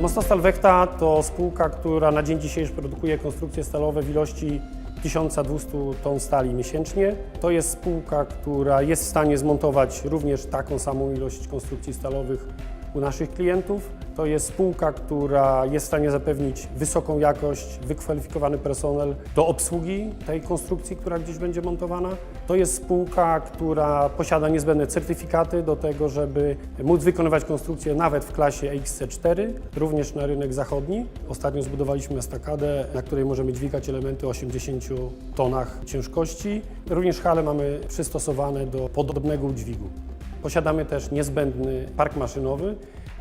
Mostostal Vecta to spółka, która na dzień dzisiejszy produkuje konstrukcje stalowe w ilości 1200 ton stali miesięcznie. To jest spółka, która jest w stanie zmontować również taką samą ilość konstrukcji stalowych u naszych klientów. To jest spółka, która jest w stanie zapewnić wysoką jakość, wykwalifikowany personel do obsługi tej konstrukcji, która gdzieś będzie montowana. To jest spółka, która posiada niezbędne certyfikaty do tego, żeby móc wykonywać konstrukcje nawet w klasie XC4, również na rynek zachodni. Ostatnio zbudowaliśmy estakadę, na której możemy dźwigać elementy o 80 tonach ciężkości. Również hale mamy przystosowane do podobnego udźwigu. Posiadamy też niezbędny park maszynowy,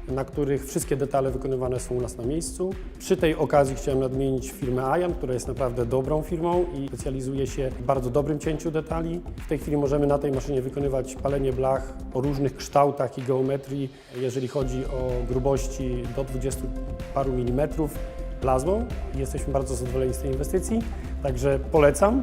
na których wszystkie detale wykonywane są u nas na miejscu. Przy tej okazji chciałem nadmienić firmę Ajan, która jest naprawdę dobrą firmą i specjalizuje się w bardzo dobrym cięciu detali. W tej chwili możemy na tej maszynie wykonywać palenie blach o różnych kształtach i geometrii, jeżeli chodzi o grubości do 20 paru milimetrów plazmą. Jesteśmy bardzo zadowoleni z tej inwestycji, także polecam.